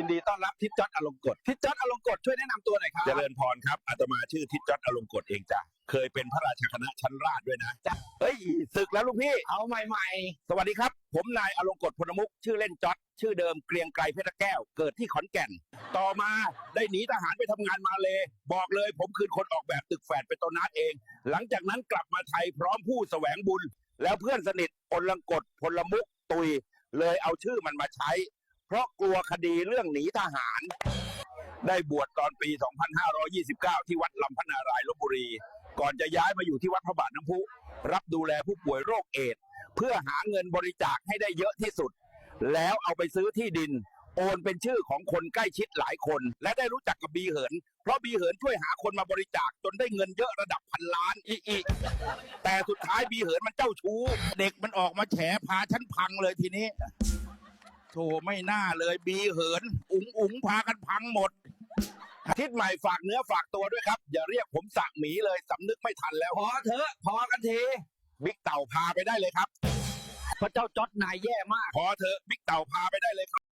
ยินดีต้อนรับทิศจอดอลงกฎทิศจอดอลงกฎช่วยแนะนำตัวหน่อยครับ เจริญพรครับอาตมาชื่อทิศจอดอลงกฎเองจ้ะเคยเป็นพระราชคณะชั้นราชด้วยนะจ้ะ เฮ้ยศึกแล้วลูกพี่ เอาใหม่สวัสดีครับ ผมนายอลงกฎพลมุกชื่อเล่นจอดชื่อเดิมเกรียงไกรเพชรแก้ว เกิดที่ขอนแก่น ต่อมาได้หนีทหารไปทำงานมาเลย บอกเลยผมคือคนออกแบบตึกแฝดเป็นต้นนัดเอง หลังจากนั้นกลับมาไทยพร้อมผู้แสวงบุญ แล้วเพื่อนสนิทอลงกฎพลมุกตุย เลยเอาชื่อมันมาใช้ เพราะกลัวคดีเรื่องหนีทหาร ได้บวชตอนปี 2529 ที่วัดลำพนารายลบบุรี ก่อนจะย้ายมาอยู่ที่วัดพระบาทน้ำพุ รับดูแลผู้ป่วยโรคเอดส์เพื่อหาเงินบริจาคให้ได้เยอะที่สุด แล้วเอาไปซื้อที่ดิน โอนเป็นชื่อของคนใกล้ชิดหลายคน และได้รู้จักกับบีเหิน เพราะบีเหินช่วยหาคนมาบริจาคจนได้เงินเยอะระดับพันล้านอีอีแต่สุดท้ายบีเหินมันเจ้าชู้ เด็กมันออกมาแฉพาฉันพังเลยทีนี้ โธ่ไม่น่าเลยบีเหิน อุ๋งอุ๋งพากันพังหมด อาทิตย์ใหม่ฝากเนื้อฝากตัวด้วยครับ อย่าเรียกผมสะหมีเลยสำนึกไม่ทันแล้วๆพอเถอะพอกันทีบิ๊กเต่าพาไปได้เลยครับเพราะเจ้าจอดนายแย่มาก พอเถอะบิ๊กเต่าพาไปได้เลยครับ